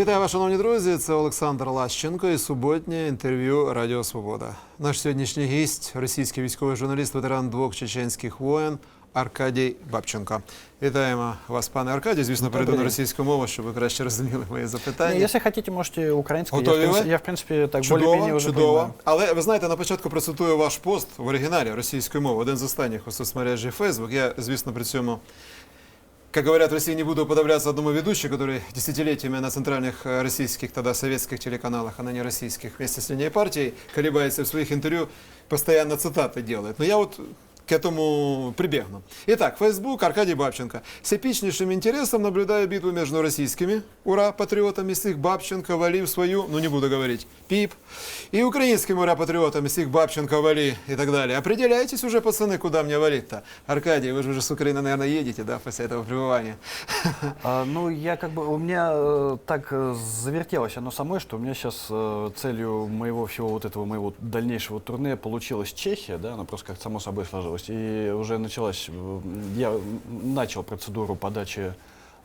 Вітаю вас, шановні друзі. Це Олександр Лащенко і суботнє інтерв'ю Радіо Свобода. Наш сьогоднішній гість російський військовий журналіст, ветеран двох чеченських воєн Аркадій Бабченко. Вітаємо вас, пане Аркадій. Звісно, перейду на російську мову, щоб ви краще розуміли мої запитання. Не, Если хотите, можете украинскую. Я, Готові ви? я, в принципе, так Чудово, уже чудово. понимаю. Але ви знаєте, на початку процитую ваш пост в оригіналі російської мови, один з останніх у соцмережі Facebook. Я, звісно, при цьому, как говорят в России, не буду уподобляться одному ведущему, который десятилетиями на центральных э, российских, тогда советских телеканалах, а ныне российских, вместе с линией партии, колебается в своих интервью, постоянно цитаты делает. Но я вот к этому прибегну. Итак, Facebook, Аркадий Бабченко. С эпичнейшим интересом наблюдаю битву между российскими, ура, патриотами, с их Бабченко, Вали в свою, ну не буду говорить, пип, и украинскими ура, патриотами, с их Бабченко, Вали и так далее. Определяйтесь уже, пацаны, куда мне валить-то. Аркадий, вы же уже с Украины, наверное, едете, да, после этого пребывания? А, ну, я как бы, у меня э, так э, завертелось оно самой, что у меня сейчас э, целью моего всего вот этого моего дальнейшего турне получилась Чехия, да, она просто как само собой сложилась. И уже началась, э, я м, начал процедуру подачи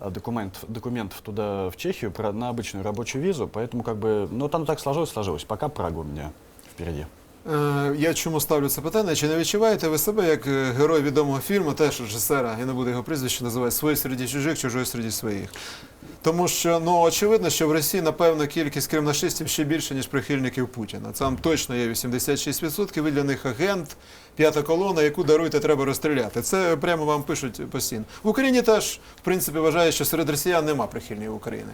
э, документ, документов туда, в Чехию, про, на обычную рабочую визу, поэтому как бы, ну, там так сложилось, сложилось. Пока Прага у меня впереди. Е, Я чому ставлю це питання? Чи не відчуваєте ви себе як е, герой відомого фільму, теж режисера, я не буду його прізвище називати, свої серед чужих, чужої серед своїх? Тому що ну очевидно, що в Росії напевно кількість кримнашистів ще більше, ніж прихильників Путіна. Там точно є 86%, ви для них агент, п'ята колона, яку даруйте, треба розстріляти. Це прямо вам пишуть постійно. В Україні теж, в принципі, вважаю, що серед росіян нема прихильників України.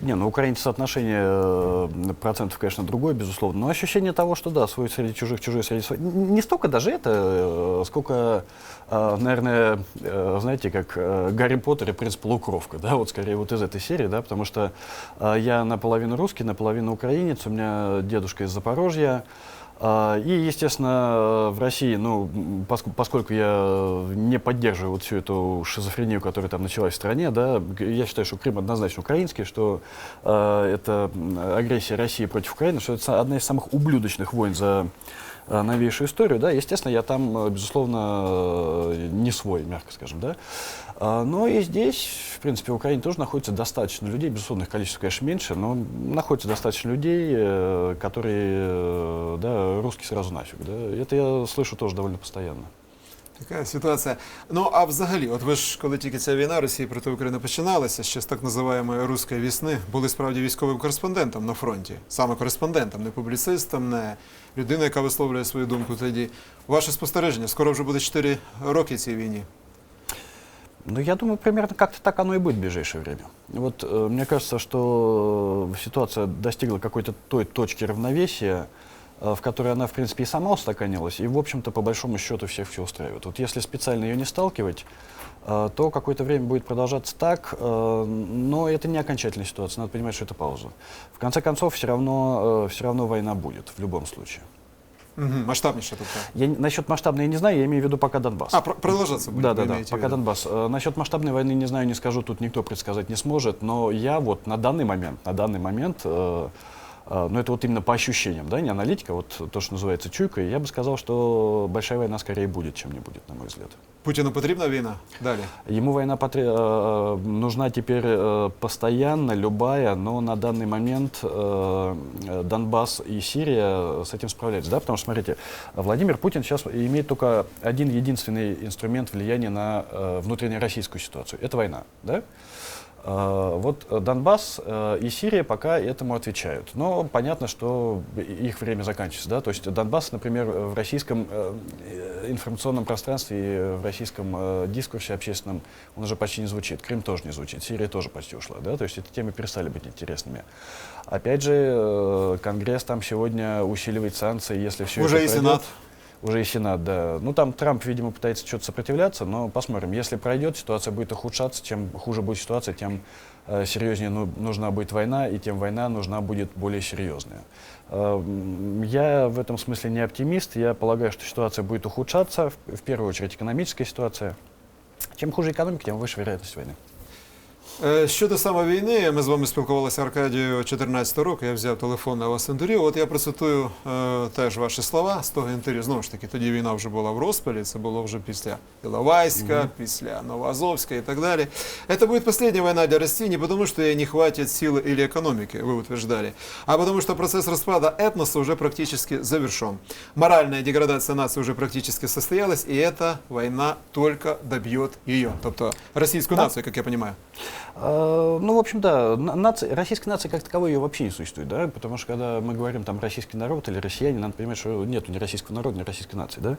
Не, ну, Украине соотношение э, процентов, конечно, другое, безусловно. Но ощущение того, что да, свой среди чужих, чужой среди своих. Н- Не столько даже это, э, сколько, э, наверное, э, знаете, как э, Гарри Поттер и принц Полукровка, да, вот скорее вот из этой серии, да, потому что э, я наполовину русский, наполовину украинец, у меня дедушка из Запорожья, а, и, естественно, в России, ну, поскольку я не поддерживаю вот всю эту шизофрению, которая там началась в стране, да, я считаю, что Крым однозначно украинский, что э, это агрессия России против Украины, что это одна из самых ублюдочных войн за новейшую историю, да, естественно, я там, э, безусловно, э, не свой, мягко скажем, да. А, Но и здесь, в принципе, в Украине тоже находится достаточно людей, безусловно, их количество, конечно, меньше, но находится достаточно людей, э, которые, э, да, русский сразу нафиг, да. Это я слышу тоже довольно постоянно. Така ситуація. Ну а взагалі, от ви ж коли тільки ця війна Росії проти України починалася, ще з так називаємої руської вісни, були справді військовим кореспондентом на фронті, саме кореспондентом, не публіцистом, не людиною, яка висловлює свою думку тоді. Ваше спостереження, скоро вже буде 4 роки цій війні. Ну, я думаю, примерно как-то так оно и будет в ближайшее время. Вот э, мне кажется, что э, ситуация достигла какой-то той точки равновесия, э, в которой она, в принципе, и сама устаканилась, и, в общем-то, по большому счету всех все устраивает. Вот если специально ее не сталкивать, э, то какое-то время будет продолжаться так, э, но это не окончательная ситуация, надо понимать, что это пауза. В конце концов, все равно, э, все равно война будет, в любом случае. Угу, масштабніше тобто. Я, насчет масштабной я не знаю, я имею в виду пока Донбасс. А, про- продовжаться буде. Да, да, да. Пока? Донбасс. Э, насчет масштабной войны не знаю, не скажу, тут никто предсказать не сможет, но я вот на данный момент, на данный момент, э, э, ну это вот именно по ощущениям, да, не аналитика, вот то, что называется чуйкой, я бы сказал, что большая война скорее будет, чем не будет, на мой взгляд. Путіну потрібна війна? Далі. Ему война потре- э, нужна теперь э, постоянно, любая, но на данный момент э, э, Донбасс и Сирия с этим справляются. Да? Потому что, смотрите, Владимир Путин сейчас имеет только один единственный инструмент влияния на э, внутреннероссийскую ситуацию. Это война. Да? Э, Вот э, Донбасс э, и Сирия пока этому отвечают. Но понятно, что их время заканчивается. Да? То есть Донбасс, например, в российском э, информационном пространстве и в российском дискурсе общественном он уже почти не звучит. Крым тоже не звучит. Сирия тоже почти ушла. Да? То есть эти темы перестали быть интересными. Опять же, Конгресс там сегодня усиливает санкции, если все Уже это и пройдет. Сенат. Уже и Сенат, да. Ну, там Трамп, видимо, пытается что-то сопротивляться, но посмотрим. Если пройдет, ситуация будет ухудшаться. Чем хуже будет ситуация, тем э, серьезнее ну, нужна будет война, и тем война нужна будет более серьезная. Э, м, я в этом смысле не оптимист. Я полагаю, что ситуация будет ухудшаться, в, в первую очередь экономическая ситуация. Чем хуже экономика, тем выше вероятность войны. Е, Щодо саме війни, ми з вами спілкувалися Аркадію 2014 року. Я взяв телефон на вас інтерв'ю. От я процитую е, теж ваші слова з того інтерв'ю. Знову ж таки, тоді війна вже була в розпалі. Це було вже після Іловайська, після Новоазовська і так далі. Это будет последняя война для России не потому, что ей не хватит силы или экономики, вы утверждали, а потому что процесс распада этноса уже практически завершен. Моральная деградация нации уже практически состоялась, и эта война только добьет ее. Тобто российскую Да. нацию, как я понимаю. А, Ну, в общем, да, на- нация, российской нации как таковой ее вообще не существует, да, потому что когда мы говорим там российский народ или россияне, надо понимать, что нету ни российского народа, ни российской нации, да.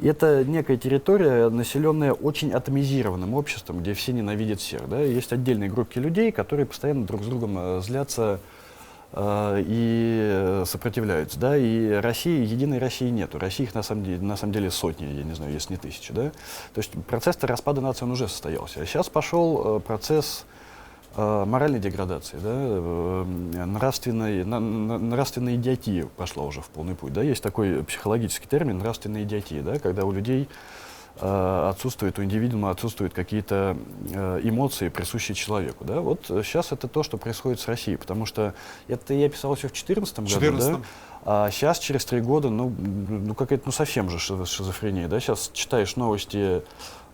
И это некая территория, населенная очень атомизированным обществом, где все ненавидят всех, да. Есть отдельные группки людей, которые постоянно друг с другом э, злятся э, и э, сопротивляются, да, и России, единой России нету. России их на самом деле, на самом деле сотни, я не знаю, если не тысячи, да. То есть процесс распада нации он уже состоялся. А сейчас пошел э, процесс э, моральной деградации, да, э, нравственной, на- на- нравственной идиотии пошла уже в полный путь. Да? Есть такой психологический термин нравственная идиотия, да, когда у людей э, отсутствует, у индивидуума отсутствуют какие-то э, эмоции, присущие человеку. Да? Вот сейчас это то, что происходит с Россией, потому что это я писал еще в 2014 году, 14-м. да? а сейчас, через три года, ну, ну какая-то ну, совсем же шизо- шизофрения. Да? Сейчас читаешь новости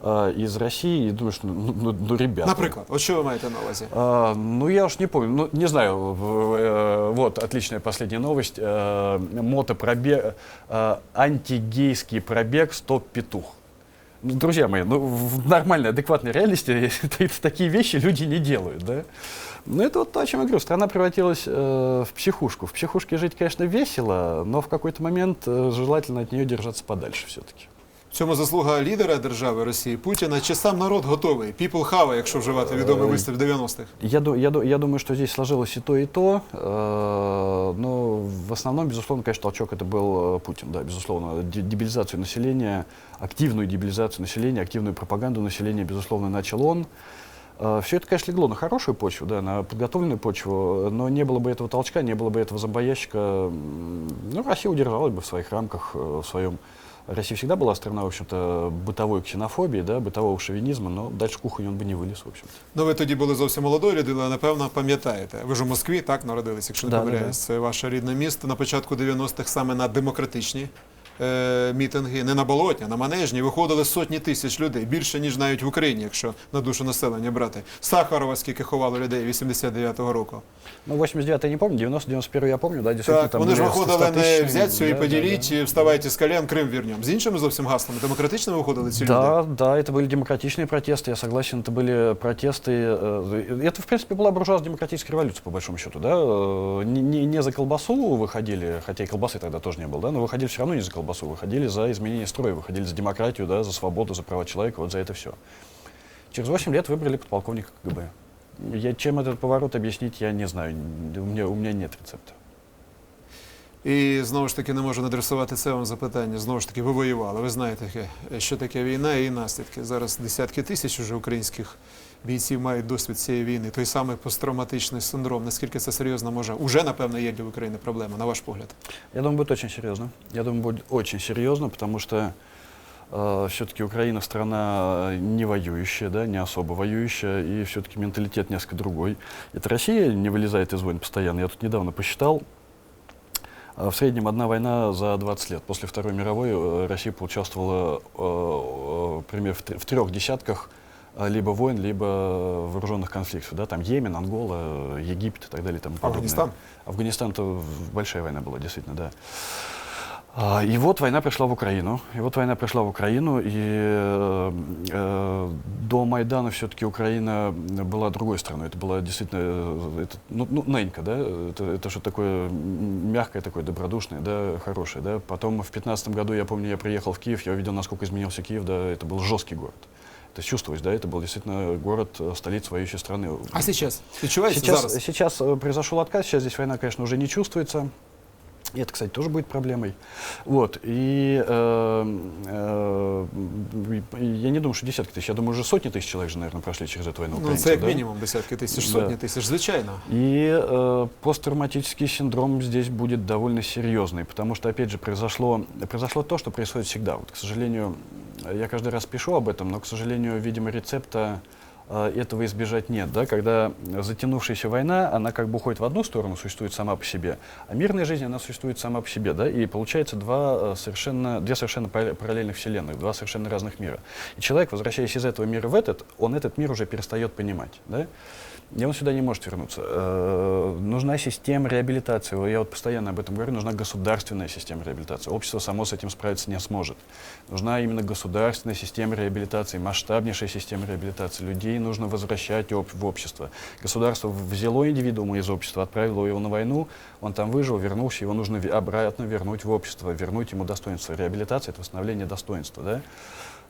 э, из России и думаешь, ну, ну, ну, ну, ребята. Наприклад, от що ви маєте на увазі? А, ну, я уж не помню. Ну, не знаю. э, вот, отличная последняя новость. Э, мотопробег, э, антигейский пробег «Стоп-петух». Ну, друзья мои, ну, в нормальной, адекватной реальности такие вещи люди не делают, да? Ну, это вот то, о чем я говорю. Страна превратилась э, в психушку. В психушке жить, конечно, весело, но в какой-то момент э, желательно от нее держаться подальше все-таки. В цьому заслуга лідера держави Росії Путіна чи сам народ готовий? People have, якщо вживати відомий Е, вислів 90-х. Я, ду- я, ду- я думаю, что здесь сложилось и то, и то. Э, но в основном, безусловно, конечно, толчок это был э, Путин, да, безусловно. Де- Дебилизацию населения, активную дебилизацию населения, активную пропаганду населения, безусловно, начал он. Все это, конечно, легло на хорошую почву, да, на подготовленную почву, но не было бы этого толчка, не было бы этого зомбоящика, м, ну, Россия удержалась бы в своих рамках, э, в своем... Россия всегда была страна, в общем-то, бытовой ксенофобии, да, бытового шовинизма, но дальше кухонь он бы не вылез, в общем-то. Ну, ви тоді були зовсім молодою людиною, напевно, пам'ятаєте. Ви ж у Москві так народились, якщо не Да, да, помиляюсь. Це ваше рідне місто на початку 90-х саме на демократичні е, мітинги, не на болотні, а на манежні виходили сотні тисяч людей, більше ніж навіть в Україні, якщо на душу населення брати. Сахарова скільки ховало людей 89-го року. Ну, 89 я не помню, 90-91 я помню, да, действительно. Так, там вони ж были виходили 100 не тысяч, взять все і да, поділіть, і вставайте з колен, Крим вірнем. З іншими зовсім гаслами. Демократично виходили ці люди. Да, да, это были демократичные протесты, я согласен, это были протесты. э, Это, в принципе, была буржуазно-демократическая революция, по большому счету, да. э, Не, не- не за колбасу выходили, хотя и колбасы тогда тоже не было, да, но выходили все равно не за колбасу, выходили за изменение строя, выходили за демократию, да, за свободу, за права человека, вот за это все. Через 8 лет выбрали подполковника КГБ. Я, чем этот поворот объяснить, я не знаю, у меня, у меня нет рецепта. І знову ж таки не можу не адресувати це вам запитання. Знову ж таки, ви воювали. Ви знаєте, яке- що таке війна і наслідки. Зараз десятки тисяч уже українських бійців мають досвід цієї війни. Той самий посттравматичний синдром. Наскільки це серйозно може уже напевно є для України проблема, на ваш погляд? Я думаю, будет очень серьезно. Я думаю, будет очень серьезно, потому что все-таки Украина страна э, не воюющая, да, не особо воюющая, и все-таки менталитет несколько другой. Это Россия не вылезает из войн постоянно. Я тут недавно посчитал, э, в среднем одна война за 20 лет. После Второй мировой э, Россия поучаствовала э, э, пример в тр- в трех десятках э, либо войн, либо вооруженных конфликтов. Да? Там Йемен, Ангола, э, Египет и так далее. подобное. Афганистан? Афганистан-то большая война была, действительно, да. А, И вот война пришла в Украину. И вот война пришла в Украину, и э, э, до Майдана все-таки Украина была другой страной. Это была действительно, э, это, ну, ну, ненька, да, это, это что такое мягкое, такое добродушное, да, хорошее, да. Потом в 15 году, я помню, я приехал в Киев, я увидел, насколько изменился Киев, да, это был жесткий город. Это чувствовалось, да, это был действительно город, э, столица воюющей страны. А зараз? Відчуваєте Сейчас, зараз? сейчас э, произошел отказ, сейчас здесь война, конечно, уже не чувствуется. И это, кстати, тоже будет проблемой. Вот. И э, э, и я не думаю, что десятки тысяч. Я думаю, уже сотни тысяч человек же, наверное, прошли через эту войну. Ну, украинцев, це як да? мінімум десятки тисяч, Да. сотні тисяч, звичайно. И э, посттравматический синдром здесь будет довольно серьезный, потому что, опять же, произошло, произошло то, что происходит всегда. Вот, к сожалению, я каждый раз пишу об этом, но, к сожалению, видимо, рецепта э, этого избежать нет. Да? Когда затянувшаяся война, она как бы уходит в одну сторону, существует сама по себе, а мирная жизнь, она существует сама по себе. Да? И получается два э, совершенно, две совершенно пара- параллельных вселенных, два совершенно разных мира. И человек, возвращаясь из этого мира в этот, он этот мир уже перестает понимать. Да? И он сюда не может вернуться. Э, нужна система реабилитации. Я вот постоянно об этом говорю. Нужна государственная система реабилитации. Общество само с этим справиться не сможет. Нужна именно государственная система реабилитации, масштабнейшая система реабилитации. Людей нужно возвращать об- в общество. Государство взяло индивидуума из общества, отправило его на войну, он там выжил, вернулся, его нужно обратно вернуть в общество, вернуть ему достоинство. Реабилитация — это восстановление достоинства. Да?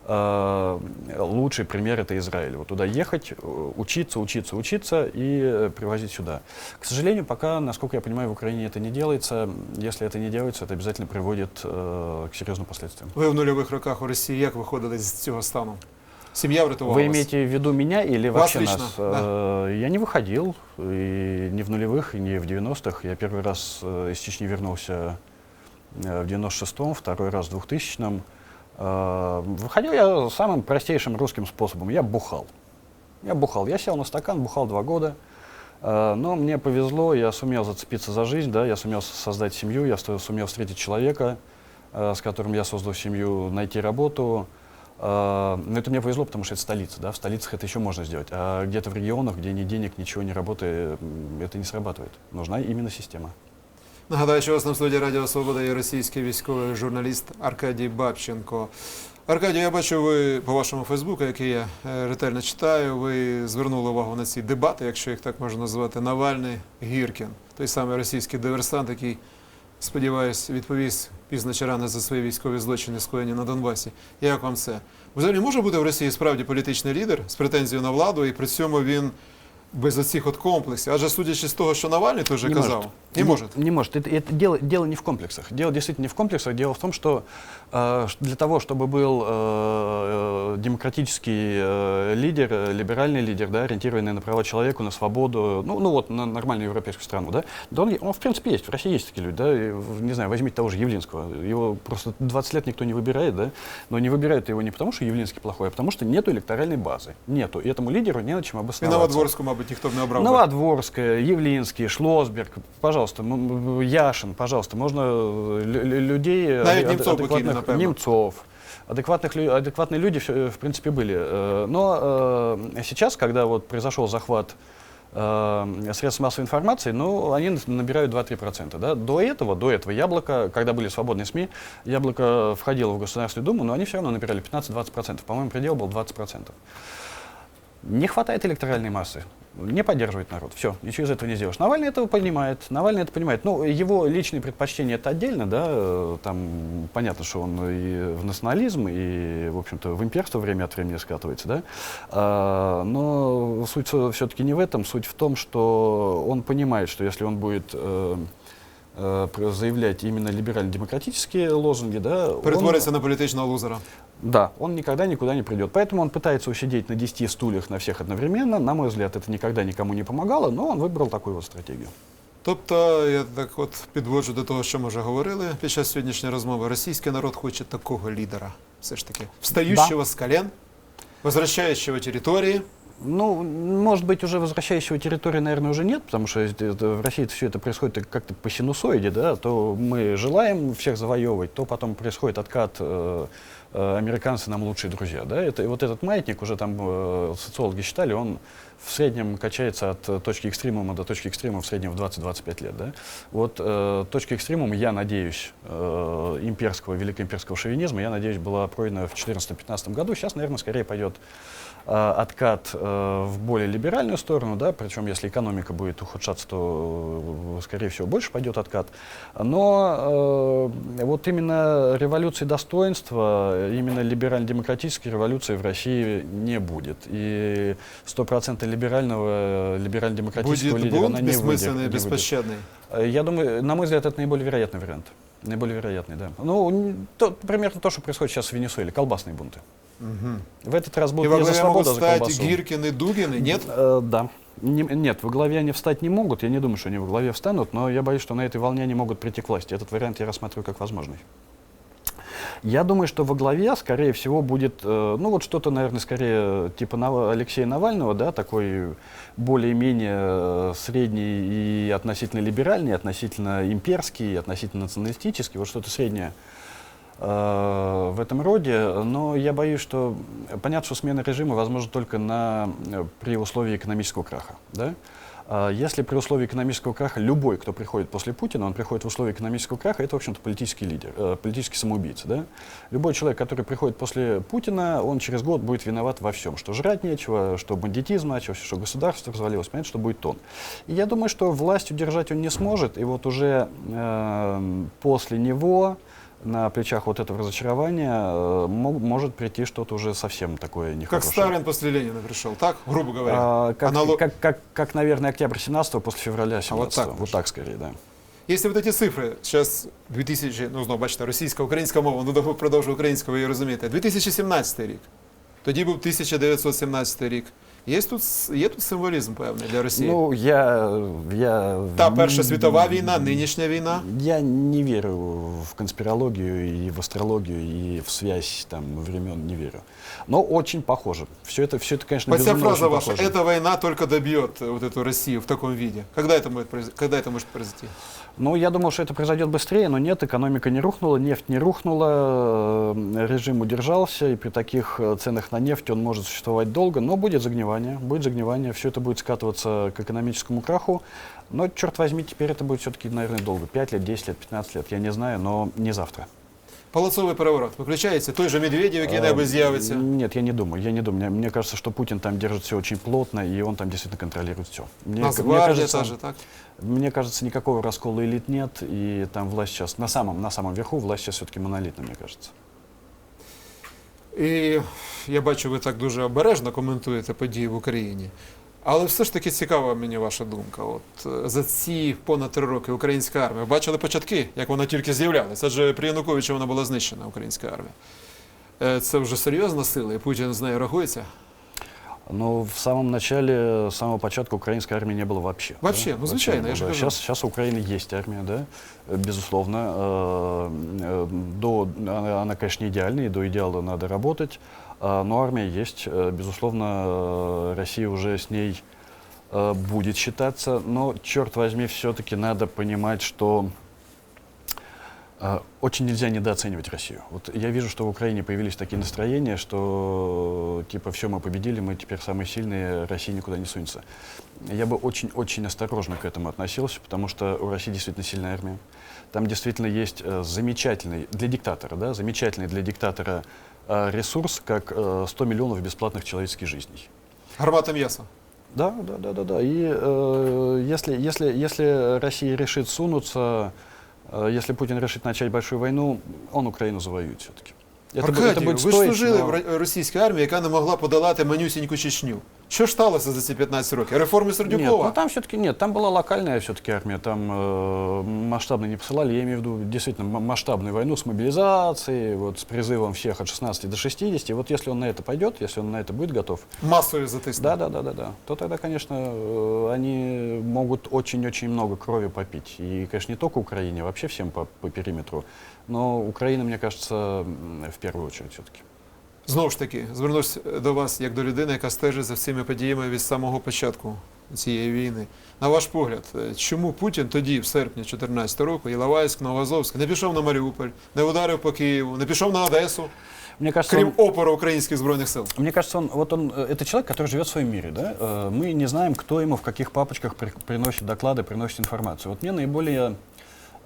Э, лучший пример это Израиль. Вот туда ехать, э, учиться, учиться, учиться и э, привозить сюда. К сожалению, пока, насколько я понимаю, в Украине это не делается. Если это не делается, это обязательно приводит э, к серьезным последствиям. Ви в нульових роках у Росії як виходили з цього стану? Сім'я врятувала Вы вас? имеете в виду меня или Вас вообще лично, нас? да. Э, Я не выходил, и не в нулевых, и не в 90-х. Я первый раз э, из Чечни вернулся э, в 96-м, второй раз в 2000-м. Э, Выходил я самым простейшим русским способом. Я бухал. Я бухал. Я сел на стакан, бухал два года. Э, Но мне повезло, я сумел зацепиться за жизнь, да, я сумел создать семью, я сумел встретить человека, э, с которым я создал семью, найти работу. Но это мне повезло, потому что это столица, да, в столицах это еще можно сделать. А где-то в регионах, где ни денег, ничего не работает, это не срабатывает. Нужна именно система. Нагадаю, що вас на студії Радіо Свобода є російський військовий журналіст Аркадій Бабченко. Аркадій, я бачу, ви по вашому Фейсбуку, який я е, ретельно читаю, ви звернули увагу на ці дебати, якщо їх так можна назвати, Навальний Гіркін, той самий російський диверсант, який, сподіваюсь, відповість пізно чи рано за свої військові злочини, скоєні на Донбасі. Як вам це? Взагалі може бути в Росії справді політичний лідер з претензією на владу, і при цьому він без оцих от комплексів? Адже судячи з того, що Навальний теж Не казав, может. не може. Не может. Это, это дело, дело не в комплексах. Дело действительно не в комплексах. Дело в том, что для того, чтобы был э, э, демократический э, лидер, э, либеральный лидер, да, ориентированный на права человека, на свободу, ну, ну вот, на нормальную европейскую страну, да, да он, он, в принципе, есть. В России есть такие люди, да, и в- не знаю, возьмите того же Явлинского. Его просто 20 лет никто не выбирает, да, но не выбирают его не потому, что Явлинский плохой, а потому, что нету электоральной базы. Нету. И этому лидеру не на чем І обосноваться. Новодворську, мабуть, ніхто б не обрав. би. Новодворская, Явлинский, Шлосберг, пожалуйста, м- м- Яшин, пожалуйста, можно э, лю- лю- людей... Навіть ад- Немцов покинули, адекватных- напевно. Немцов. Адекватных, адекватные люди, всё, в принципе, были. Э, Но э, сейчас, когда вот произошел захват э, средств массовой информации, ну, они набирают 2-3%. Да? До этого, до этого Яблоко, когда были свободные СМИ, Яблоко входило в Государственную Думу, но они все равно набирали 15-20%. По-моему, предел был 20%. Не хватает электоральной массы. Не поддерживает народ. Все, ничего из этого не сделаешь. Навальный этого понимает. Навальный это понимает. Ну, его личные предпочтения это отдельно, да. Там понятно, что он и в национализм, и, в общем-то, в имперство время от времени скатывается, да. А, но суть все-таки не в этом. Суть в том, что он понимает, что если он будет э, заявлять именно либерально-демократические лозунги, да, он- Перетвориться на політичного лузера. да, он никогда никуда не придет. Поэтому он пытается усидеть на 10 стульях на всех одновременно. На мой взгляд, это никогда никому не помогало, но он выбрал такую вот стратегию. Тобто, я так от підводжу до того, що ми вже говорили під час сьогоднішньої розмови. Російський народ хоче такого лідера, все ж таки, встаючого з колен, возвращающего території. Ну, может быть, уже возвращающего территории, наверное, уже нет, потому что в России все это происходит как-то по синусоиде, да, то мы желаем всех завоевывать, то потом происходит откат, э, э, американцы нам лучшие друзья, да, это, и вот этот маятник уже там э, социологи считали, он в среднем качается от точки экстремума до точки экстремума в среднем в 20-25 лет, да. Вот э, точка экстремума, я надеюсь, э, имперского, великоимперского шовинизма, я надеюсь, была пройдена в 2014-2015 году, сейчас, наверное, скорее пойдет откат э, в более либеральную сторону, да, причем если экономика будет ухудшаться, то, э, скорее всего, больше пойдет откат. Но э, вот именно революции достоинства, именно либерально-демократической революции в России не будет. И стопроцентно либерального, либерально-демократического Буде лидера бунт она не выйдет. выйдет. безпощадний. Э, Я думаю, на мой взгляд, это наиболее вероятный вариант. Наиболее вероятный, да. Ну, то, примерно то, что происходит сейчас в Венесуэле, колбасные бунты. Угу. В этот раз будут во не за главе могут свободу, а за стать колбасу. Гиркины, Дугины, нет? Э, да. Не- нет, во главе они встать не могут. Я не думаю, что они во главе встанут, но я боюсь, что на этой волне они могут прийти к власти. Этот вариант я рассматриваю как возможный. Я думаю, что во главе, скорее всего, будет, э, ну вот что-то, наверное, скорее типа Нав- Алексея Навального, да, такой более-менее э, средний и относительно либеральный, и относительно имперский, и относительно националистический, вот что-то среднее в этом роде, но я боюсь, что понятно, что смена режима возможна только на, э, при условии экономического краха. Да? А Если при условии экономического краха любой, кто приходит после Путина, он приходит в условии экономического краха, это, в общем-то, политический лидер, э, политический самоубийца. Да? Любой человек, который приходит после Путина, он через год будет виноват во всем, что жрать нечего, что бандитизм начался, что государство развалилось, понятно, что будет он. И я думаю, что власть удержать он не сможет, и вот уже э, после него на плечах вот этого разочарования э, мо- может прийти что-то уже совсем такое Как нехорошее. Сталин после Ленина пришел, так, грубо говоря? А, как, Анало- как, как, как, наверное, октябрь 17 после февраля 17 А вот так вот може. так скорее, да. Якщо вот эти цифри, зараз 2000, ну знову бачите, російська, українська мова, ну довго продовжую українською, ви її розумієте. 2017 рік, тоді був 1917 рік. Є тут, с- є тут символізм певний для Росії? Ну, я, я... Та Перша світова війна, нинішня війна. Я не верю в конспирологию и в астрологию, и в связь там времен не верю. Но очень похоже. Все это, все это конечно, Вот вся безумно фраза очень ваша, похоже. эта война только добьет э, вот эту Россию в таком виде. Когда это может, произ- когда это может произойти? Ну, я думал, что это произойдет быстрее, но нет, экономика не рухнула, нефть не рухнула, э, режим удержался, и при таких э, ценах на нефть он может существовать долго, но будет загнивание, будет загнивание, все это будет скатываться к экономическому краху, но, черт возьми, теперь это будет все-таки, наверное, долго, 5 лет, 10 лет, 15 лет, я не знаю, но не завтра. Палацовий переворот. Виключається той же Медведєв, який Э, небо з'явиться. Нет, я не думаю, я не думаю. Мне, мне кажется, что Путин там держит все очень плотно, и он там действительно контролирует все. Мне, Нацгвардія кажется, та же, так? Мне кажется, никакого раскола элит нет, и там власть сейчас, на самом, на самом верху власть сейчас все-таки монолитна, мне кажется. І я бачу, ви так дуже обережно коментуєте події в Україні. Але все ж таки цікава мені ваша думка. От е, за ці понад три роки українська армія. Бачили початки, як вона тільки з'являлася. Адже при Януковичі вона була знищена, українська армія. Е, Це вже серйозна сила, і Путін з нею рахується. Но в самом начале, с самого початка украинской армии не было вообще. Вообще, ну, звичайно, я же говорю. Сейчас, сейчас у Украины есть армия, да, э, безусловно. Э, э, До, она, она, конечно, не идеальная, и до идеала надо работать, а, но армия есть. Э, Безусловно, э, Россия уже с ней э, будет считаться, но, черт возьми, все-таки надо понимать, что э, очень нельзя недооценивать Россию. Вот я вижу, что в Украине появились такие настроения, что типа все, мы победили, мы теперь самые сильные, Россия никуда не сунется. Я бы очень-очень осторожно к этому относился, потому что у России действительно сильная армия. Там действительно есть э, замечательный, для диктатора, да, замечательный для диктатора э, ресурс, как э, 100 миллионов бесплатных человеческих жизней. Гармата м'яса. Да, да, да, да, да. И э, если, если, если Россия решит сунуться, э, если Путин решит начать большую войну, он Украину завоюет все-таки. Аркадію, ви ж служили в ро- російській армії, яка не могла подолати манюсіньку Чечню. Що ж сталося за ці 15 років? Реформи Нет, Сердюкова? ну там все-таки нет, там была локальная все-таки армия, там э, масштабно не посылали, я имею в виду действительно м- масштабную войну с мобилизацией, вот с призывом всех от 16 до 60, и вот если он на это пойдет, если он на это будет готов, Масою затиснути. Да, да, да, да, да. То тогда, конечно, э, они могут очень-очень много крови попить. И, конечно, не только Украине, а вообще всем по, по периметру. Но Украина, мне кажется, м, в первую очередь все-таки. Знову ж таки, звернусь до вас як до людини, яка стежить за цими подіями від самого початку цієї війни. На ваш погляд, е, чому Путін тоді, в серпні 2014 року, Іловайськ, Новоазовськ, не пішов на Маріуполь, не ударив по Києву, не пішов на Одесу, Мне кажется, крім он, опору українських збройних сил? мне кажется, он, вот он, э, это человек, который живет в своем мире, да? Э, Мы не знаем, кто ему в каких папочках при- приносит доклады, приносит информацию. Вот мне наиболее, э, э,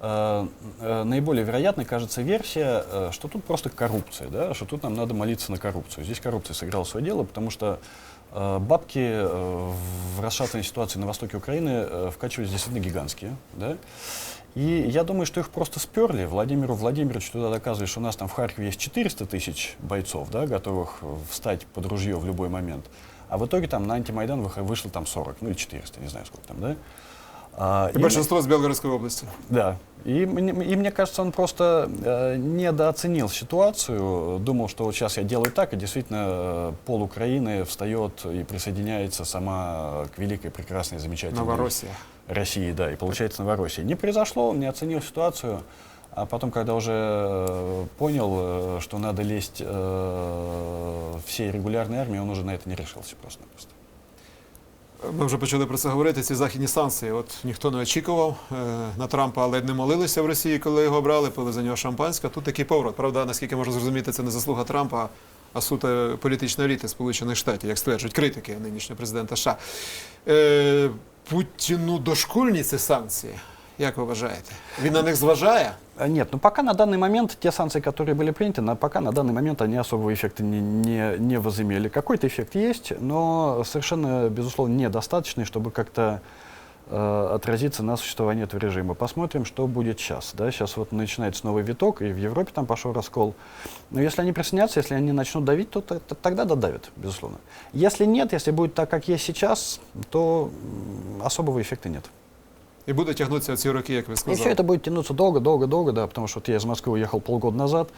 наиболее вероятной кажется версия, э, что тут просто коррупция, да? Что тут нам надо молиться на коррупцию. Здесь коррупция сыграла свое дело, потому что э, бабки э, в расшатанной ситуации на востоке Украины э, вкачивались действительно гигантские, да? И я думаю, что их просто сперли. Владимиру Владимировичу туда доказывали, что у нас там в Харькове есть 400 тысяч бойцов, да, готовых э, встать под ружье в любой момент. А в итоге там на антимайдан вышло там 40, ну или 400, не знаю сколько там, да. А, І и- большинство з Белгородської області. да. И мне, и мне кажется, он просто э, недооценил ситуацию, думал, что вот сейчас я делаю так, и действительно э, пол Украины встает и присоединяется сама к великой, прекрасной, замечательной Новоросія. России, да, и получается Новороссия. Не произошло, он не оценил ситуацию. А потом, когда уже э, понял, э, что надо лезть э, всей регулярной армии, он уже на это не решился просто-напросто. Ми вже почали про це говорити. Ці західні санкції. От ніхто не очікував е, на Трампа, але не молилися в Росії, коли його брали, пили за нього шампанське. Тут такий поворот. Правда, наскільки можна зрозуміти, це не заслуга Трампа, а суто політичної еліти Сполучених Штатів, як стверджують критики нинішнього президента США. Е, Путіну дошкульні ці санкції. Як ви вважаєте? Він на них зважає? А Нет, ну пока на данный момент те санкции, которые были приняты, на, пока на данный момент они особого эффекта не, не, не возымели. Какой-то эффект есть, но совершенно, безусловно, недостаточный, чтобы как-то э, отразиться на существовании этого режима. Посмотрим, что будет сейчас. Да? Сейчас вот начинается новый виток, и в Европе там пошел раскол. Но если они присоединятся, если они начнут давить, то, т- т- тогда додавят, безусловно. Если нет, если будет так, как есть сейчас, то м, особого эффекта нет. І буде тягнутися ці роки, як ви И сказали. все это будет тянуться долго, долго, долго, да, потому что вот я из Москвы уехал полгода назад.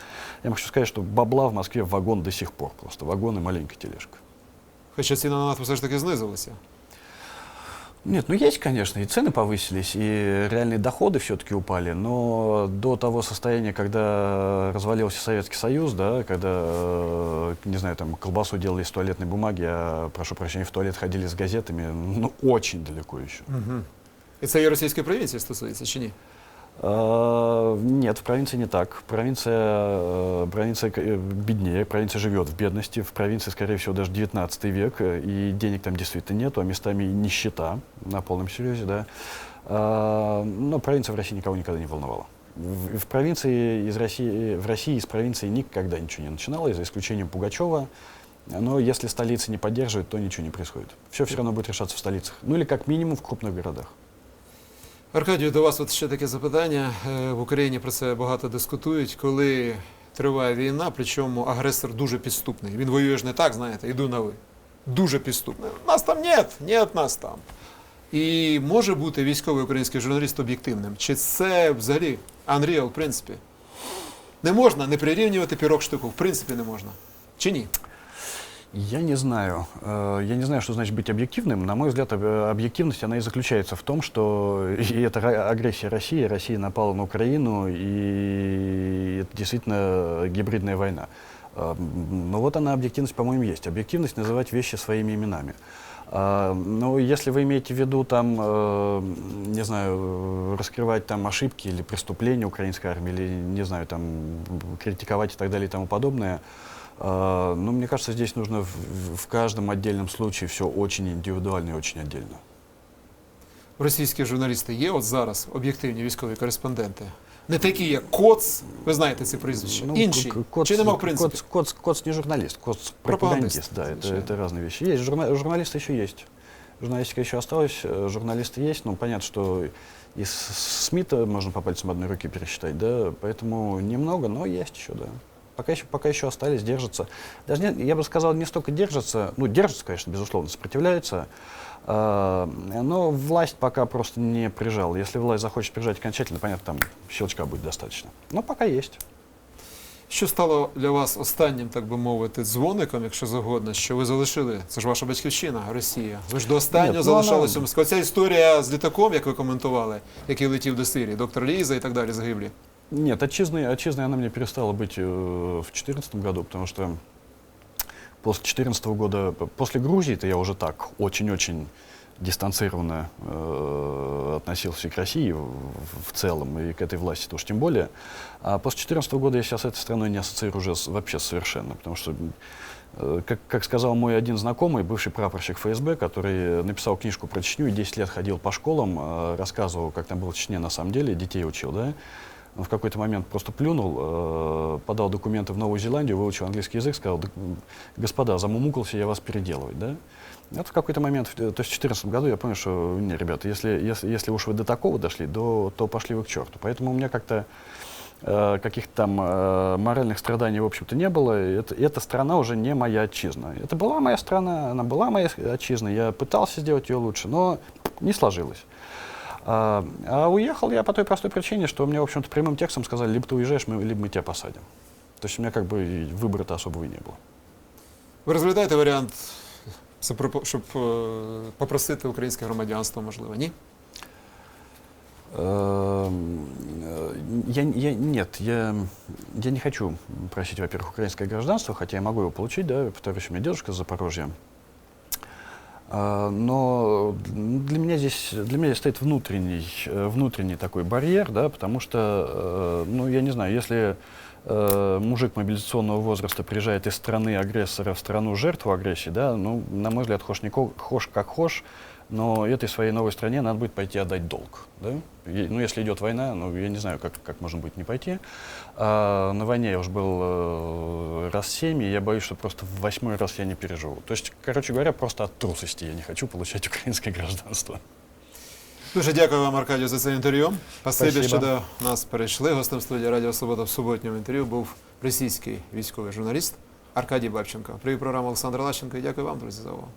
Я вам хочу сказать, что бабла в Москве вагон до сих пор просто. Вагон и маленькая тележка. Хоча ціна на нафту все ж таки знизилася. Нет, ну есть, конечно, и цены повысились, и реальные доходы все-таки упали, но до того состояния, когда развалился Советский Союз, да, когда, э, не знаю, там колбасу делали из туалетной бумаги, а, прошу прощения, в туалет ходили с газетами, ну, очень далеко еще. Угу. І це і російської провінції стосується чи ні? А, Нет, в провинции не так. Провинция, э, провинция э, беднее, провинция живет в бедности. В провинции, скорее всего, даже 19 век, э, и денег там действительно нету, а местами и нищета на полном серьезе, да. А, Но провинция в России никого никогда не волновала. В, в провинции из России, в России из провинции никогда ничего не начиналось, за исключением Пугачева. Но если столица не поддерживает, то ничего не происходит. Все все равно будет решаться в столицах. Ну или как минимум в крупных городах. Аркадію, до вас от ще таке запитання. Е, В Україні про це багато дискутують, коли триває війна, причому агресор дуже підступний. Він воює ж не так, знаєте, іду на ви. Дуже підступний. Нас там нет, нет нас там. І може бути військовий український журналіст об'єктивним? Чи це взагалі Unreal, в принципі? Не можна не прирівнювати пірог штуку, в принципі, не можна. Чи ні? Я не знаю. Э, Я не знаю, что значит быть объективным. На мой взгляд, об- объективность, она и заключается в том, что и это агрессия России. Россия напала на Украину, и это действительно гибридная война. М, Но вот она, объективность, по-моему, есть. Объективность называть вещи своими именами. Но если вы имеете в виду там, э, не знаю, э, раскрывать там ошибки или преступления украинской армии, или, не знаю, там критиковать и так далее и тому подобное, Ну, мне кажется, здесь нужно в, в- в каждом отдельном случае все очень индивидуально и очень отдельно. Російські журналісти є от зараз об'єктивні військові кореспонденти. Не такі, як Коц, ви знаєте ці прізвища. Інші. Ну, к- Коц- Чи нема в принципі? Коц, Коц- Коц не журналист, Коц Пропагандист, пропагандист, да, это, совершенно. это разные вещи. Есть, журна- журналисты еще есть. Журналистика еще осталась, э, журналисты есть, ну, понятно, что из СМИ-то можно по пальцам одной руки пересчитать, да, поэтому немного, но есть еще, да. Пока еще, пока еще остались, держатся. Даже не, я бы сказал, не столько держатся, ну, держатся, конечно, безусловно, сопротивляются, а, но власть пока просто не прижала. Если власть захочет прижать окончательно, понятно, там щелчка будет достаточно. Но пока есть. Що стало для вас останнім, так би мовити, дзвоником, якщо завгодно, що ви залишили? Це ж ваша батьківщина, Росія. Ви ж до останнього Ні, ну, залишалися вона- в Москві. Ця історія з літаком, як ви коментували, який летів до Сирії, доктор Ліза і так далі загиблі. Нет, отчизной, отчизной она мне перестала быть э, в 2014 году, потому что после 2014 года, после Грузии-то я уже так очень-очень дистанцированно э, относился к России в, в целом и к этой власти тоже тем более. А после 2014 года я сейчас с этой страной не ассоциирую уже с- вообще совершенно, потому что, э, как, как сказал мой один знакомый, бывший прапорщик ФСБ, который написал книжку про Чечню и 10 лет ходил по школам, э, рассказывал, как там было в Чечне на самом деле, детей учил, да, он в какой-то момент просто плюнул, э, подал документы в Новую Зеландию, выучил английский язык, сказал, «Да, м, господа, замумукался я вас переделывать, да? Вот в какой-то момент, в- то есть в 2014 году я понял, что, не, ребята, если, если, если уж вы до такого дошли, до, то пошли вы к черту. Поэтому у меня как-то э, каких-то там э, моральных страданий, в общем-то, не было. Это, эта страна уже не моя отчизна. Это была моя страна, она была моя отчизна, я пытался сделать ее лучше, но не сложилось. А, а уехал я по той простой причине, что мне, в общем-то, прямым текстом сказали, либо ты уезжаешь, мы, либо мы тебя посадим. То есть у меня как бы и выбора-то особого и не было. Ви розглядаєте варіант, запропо- щоб е, попросити українське громадянство, можливо, ні? Эм, э, Я, я, нет, я, я не хочу просить, во-первых, украинское гражданство, хотя я могу его получить, да, повторюсь, у меня дедушка с Запорожья. А, Но для меня здесь, для меня здесь стоит внутренний, э, внутренний такой барьер, да, потому что, э, ну, я не знаю, если э, мужик мобилизационного возраста приезжает из страны агрессора в страну жертву агрессии, да, ну, на мой взгляд, хошь, не ко- хошь как хошь, но этой своей новой стране надо будет пойти отдать долг. Да? И, ну, если идет война, ну, я не знаю, как, как можно будет не пойти. А, на войне я уже был э, раз семь, и я боюсь, что просто в восьмой раз я не переживу. То есть, короче говоря, просто от трусости я не хочу получать украинское гражданство. Дуже дякую вам, Аркадію, за це інтерв'ю. Спасибі, що до нас перейшли. Гостем студії Радіо Свобода в суботньому інтерв'ю був російський військовий журналіст Аркадій Бабченко. Привіт, програму Олександр Лащенко і дякую вам, друзі, за увагу.